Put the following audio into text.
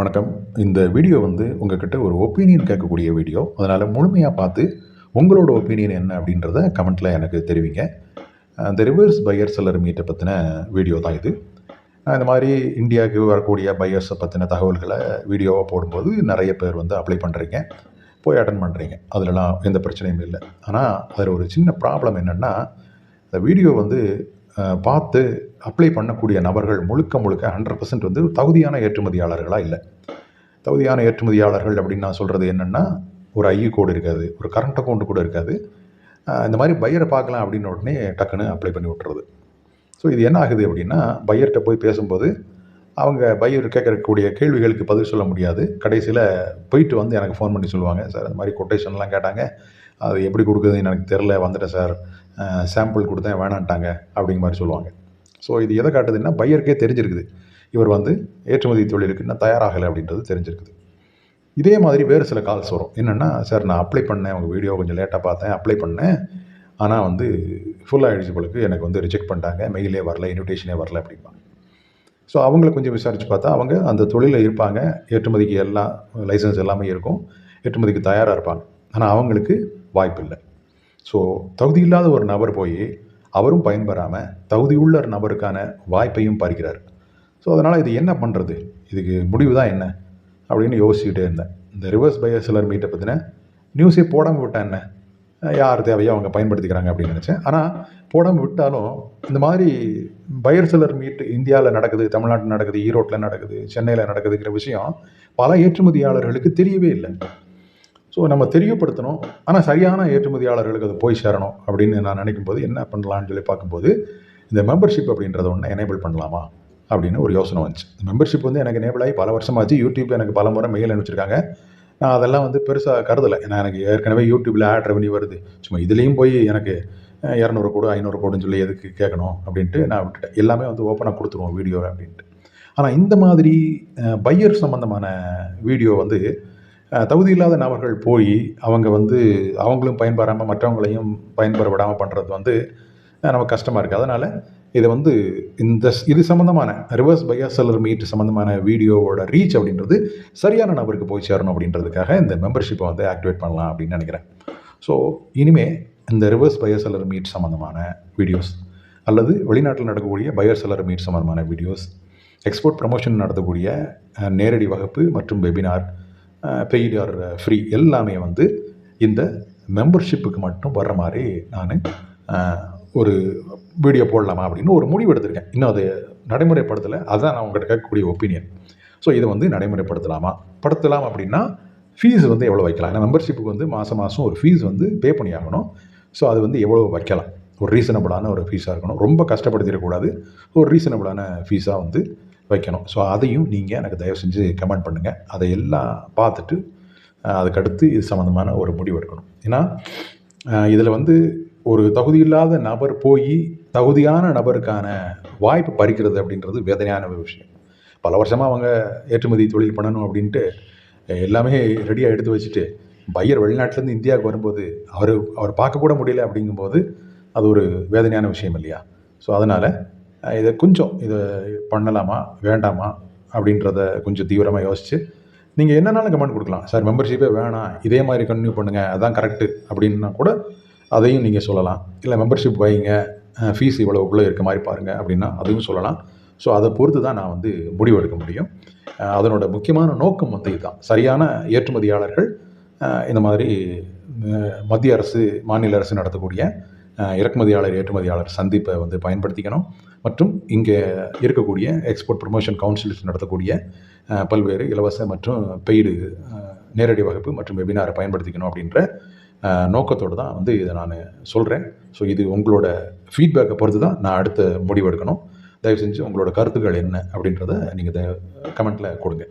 வணக்கம். இந்த வீடியோ வந்து உங்ககிட்ட ஒரு ஒப்பீனியன் கேட்கக்கூடிய வீடியோ. அதனால் முழுமையாக பார்த்து உங்களோட ஒப்பீனியன் என்ன அப்படின்றத கமெண்ட்டில் எனக்கு தெரிவிங்க. இந்த ரிவர்ஸ் பையர் செல்லர் மீட்டை பற்றின வீடியோ தான் இது. இந்த மாதிரி இந்தியாவுக்கு வரக்கூடிய பையர்ஸை பற்றின தகவல்களை வீடியோவாக போடும்போது நிறைய பேர் வந்து அப்ளை பண்ணுறீங்க போய் அட்டன் பண்ணுறீங்க அதிலலாம் எந்த பிரச்சனையும் இல்லை. ஆனால் அதில் ஒரு சின்ன ப்ராப்ளம் என்னென்னா இந்த வீடியோ வந்து பார்த்து அப்ளை பண்ணக்கூடிய நபர்கள் முழுக்க முழுக்க ஹண்ட்ரட் பர்சன்ட் வந்து தகுதியான ஏற்றுமதியாளர்களாக இல்லை. தகுதியான ஏற்றுமதியாளர்கள் அப்படின்னு நான் சொல்கிறது என்னென்னா ஒரு ஐஇ கோடு இருக்காது ஒரு கரண்ட் அக்கௌண்ட் கூட இருக்காது. இந்த மாதிரி பையரை பார்க்கலாம் அப்படின்னு உடனே டக்குன்னு அப்ளை பண்ணி விட்டுறது. ஸோ இது என்ன ஆகுது அப்படின்னா பையர்கிட்ட போய் பேசும்போது அவங்க பையர் கேட்கக்கூடிய கேள்விகளுக்கு பதில் சொல்ல முடியாது. கடைசியில் போயிட்டு வந்து எனக்கு ஃபோன் பண்ணி சொல்லுவாங்க சார் இந்த மாதிரி கொட்டேஷன்லாம் கேட்டாங்க. அது எப்படி கொடுக்குறதுன்னு எனக்கு தெரில வந்துட்டேன் சார். சாம்பிள் கொடுத்தேன் வேணான்ட்டாங்க அப்படிங்கிற மாதிரி சொல்லுவாங்க. ஸோ இது எதை காட்டுதுன்னா பையருக்கே தெரிஞ்சிருக்குது. இவர் வந்து ஏற்றுமதி தொழிலுக்கு இன்னும் தயாராகலை அப்படின்றது தெரிஞ்சிருக்குது. இதே மாதிரி வேறு சில கால்ஸ் வரும். என்னென்னா சார் நான் அப்ளை பண்ணேன். உங்கள் வீடியோ கொஞ்சம் லேட்டாக பார்த்தேன். அப்ளை பண்ணேன். ஆனால் வந்து ஃபுல் ஆகிடுச்சு போலுக்கு எனக்கு வந்து ரிஜெக்ட் பண்ணிட்டாங்க. மெயிலே வரல இன்விடேஷனே வரல அப்படிம்பாங்க. ஸோ அவங்கள கொஞ்சம் விசாரித்து பார்த்தா அவங்க அந்த தொழிலில் இருப்பாங்க. ஏற்றுமதிக்கு எல்லாம் லைசன்ஸ் எல்லாமே இருக்கும். ஏற்றுமதிக்கு தயாராக இருப்பாங்க. ஆனால் அவங்களுக்கு வாய்ப்பு இல்லை ஸோ தகுதி இல்லாத ஒரு நபர் போய் அவரும் பயன்பெறாமல் தகுதியுள்ள நபருக்கான வாய்ப்பையும் பறிக்கிறார். ஸோ அதனால் இது என்ன பண்ணுறது இதுக்கு முடிவு தான் என்ன? அப்படின்னு யோசிச்சுக்கிட்டே இருந்தேன். இந்த ரிவர்ஸ் பையர் மீட்டை பற்றின நியூஸே போடாமல் விட்டேன் என்ன? யார் தேவையோ அவங்க பயன்படுத்திக்கிறாங்க அப்படின்னு நினச்சேன். ஆனால் போடாமல் விட்டாலும் இந்த மாதிரி பயர்சிலர் சிலர் மீட் இந்தியாவில் நடக்குது தமிழ்நாட்டில் நடக்குது ஈரோட்டில் நடக்குது சென்னையில் நடக்குதுங்கிற விஷயம் பல ஏற்றுமதியாளர்களுக்கு தெரியவே இல்லை. ஸோ நம்ம தெரியப்படுத்தணும். ஆனால் சரியான ஏற்றுமதியாளர்களுக்கு அது போய் சேரணும் அப்படின்னு நான் நினைக்கும் போது என்ன பண்ணலான்னு சொல்லி பார்க்கும்போது இந்த மெம்பர்ஷிப் அப்படின்றத ஒன்று எனேபிள் பண்ணலாமா அப்படின்னு ஒரு யோசனை வந்துச்சு. மெம்பர்ஷிப் வந்து எனக்கு எனேபிள் ஆகி பல வருஷமாச்சு. யூடியூப் எனக்கு பல முறை மெயில் அனுப்பிச்சிருக்காங்க. நான் அதெல்லாம் வந்து பெருசாக கருதலை. ஏன்னா எனக்கு ஏற்கனவே யூடியூப்பில் ஆட் ரெவன்யூ வருது. சும்மா இதுலேயும் போய் எனக்கு இரநூறு கோடு ஐநூறு கோடுன்னு சொல்லி எதுக்கு கேட்கணும் அப்படின்ட்டு நான் விட்டுட்டேன். எல்லாமே வந்து ஓப்பனாக கொடுத்துருவோம் வீடியோ அப்படின்ட்டு. ஆனால் இந்த மாதிரி பையர் சம்மந்தமான வீடியோ வந்து தகுதி இல்லாத நபர்கள் போய் அவங்க வந்து அவங்களும் பயன்பெறாமல் மற்றவங்களையும் பயன்பெற விடாமல் பண்ணுறது வந்து நமக்கு கஷ்டமாக இருக்குது அதனால் இதை வந்து இந்த ஸ்- இது சம்மந்தமான ரிவர்ஸ் பயாசலர் மீட் சம்மந்தமான வீடியோவோட ரீச் அப்படின்றது சரியான நபருக்கு போய் சேரணும் அப்படின்றதுக்காக இந்த மெம்பர்ஷிப்பை வந்து ஆக்டிவேட் பண்ணலாம் அப்படின்னு நினைக்கிறேன். ஸோ இனிமேல் இந்த ரிவர்ஸ் பையர் மீட் சம்மந்தமான வீடியோஸ் அல்லது வெளிநாட்டில் நடக்கக்கூடிய பையர் மீட் சம்மந்தமான வீடியோஸ் எக்ஸ்போர்ட் ப்ரமோஷன் நடத்தக்கூடிய நேரடி வகுப்பு மற்றும் வெபினார் பெய்டு ஆர் ஃப்ரீ எல்லாமே வந்து இந்த மெம்பர்ஷிப்புக்கு மட்டும் வர்ற மாதிரி நான் ஒரு வீடியோ போடலாமா அப்படின்னு ஒரு முடிவு எடுத்திருக்கேன். இன்னும் அது நடைமுறைப்படுத்தலை. அதுதான் நான் உங்கள்கிட்ட கேட்கக்கூடிய ஒப்பீனியன் ஸோ இதை வந்து நடைமுறைப்படுத்தலாமா? படுத்தலாம் அப்படின்னா ஃபீஸ் வந்து எவ்வளோ வைக்கலாம்? ஏன்னா மெம்பர்ஷிப்புக்கு வந்து மாதம் மாதம் ஒரு ஃபீஸ் வந்து பே பண்ணி ஆகணும் ஸோ அது வந்து எவ்வளோ வைக்கலாம்? ஒரு ரீசனபிளான ஒரு ஃபீஸாக இருக்கணும். ரொம்ப கஷ்டப்படுத்திடக்கூடாது. ஒரு ரீசனபிளான ஃபீஸாக வந்து வைக்கணும். ஸோ அதையும் நீங்கள் எனக்கு தயவு செஞ்சு கமெண்ட் பண்ணுங்கள் அதை எல்லாம் பார்த்துட்டு அதுக்கடுத்து இது சம்மந்தமான ஒரு முடிவு எடுக்கணும். ஏன்னா இதில் வந்து ஒரு தகுதியில்லாத நபர் போய் தகுதியான நபருக்கான வாய்ப்பு பறிக்கிறது அப்படின்றது வேதனையான ஒரு விஷயம். பல வருஷமாக அவங்க ஏற்றுமதி தொழில் பண்ணணும் அப்படின்ட்டு எல்லாமே ரெடியாக எடுத்து வச்சுட்டு பையர் வெளிநாட்டிலேருந்து இந்தியாவுக்கு வரும்போது அவர் அவர் பார்க்கக்கூட முடியல அப்படிங்கும்போது அது ஒரு வேதனையான விஷயம் இல்லையா? ஸோ அதனால் இதை கொஞ்சம் இதை பண்ணலாமா? வேண்டாமா? அப்படின்றத கொஞ்சம் தீவிரமாக யோசித்து நீங்கள் என்னென்னாலும் கமெண்ட் கொடுக்கலாம். சார் மெம்பர்ஷிப்பே வேணாம். இதே மாதிரி கண்டினியூ பண்ணுங்கள் அதான் கரெக்டு அப்படின்னா கூட அதையும் நீங்கள் சொல்லலாம். இல்லை மெம்பர்ஷிப் வைங்க. ஃபீஸ் இவ்வளவுக்குள்ளே இருக்க மாதிரி பாருங்கள் அப்படின்னா அதையும் சொல்லலாம். ஸோ அதை பொறுத்து தான் நான் வந்து முடிவு எடுக்க முடியும் அதனோட முக்கியமான நோக்கம் வந்து இதுதான். சரியான ஏற்றுமதியாளர்கள் இந்த மாதிரி மத்திய அரசு மாநில அரசு நடத்தக்கூடிய இறக்குமதியாளர் ஏற்றுமதியாளர் சந்திப்பை வந்து பயன்படுத்திக்கணும். மற்றும் இங்கே இருக்கக்கூடிய எக்ஸ்போர்ட் ப்ரமோஷன் கவுன்சில்ஸ் நடத்தக்கூடிய பல்வேறு இலவச மற்றும் பெய்டு நேரடி வகுப்பு மற்றும் வெபினாரை பயன்படுத்திக்கணும் அப்படின்ற நோக்கத்தோடு தான் வந்து இதை நான் சொல்கிறேன் ஸோ இது உங்களோட ஃபீட்பேக்கை பொறுத்து தான் நான் அடுத்த முடிவு எடுக்கணும். தயவு செஞ்சு உங்களோட கருத்துக்கள் என்ன அப்படின்றத நீங்கள் கமெண்ட்டில் கொடுங்க.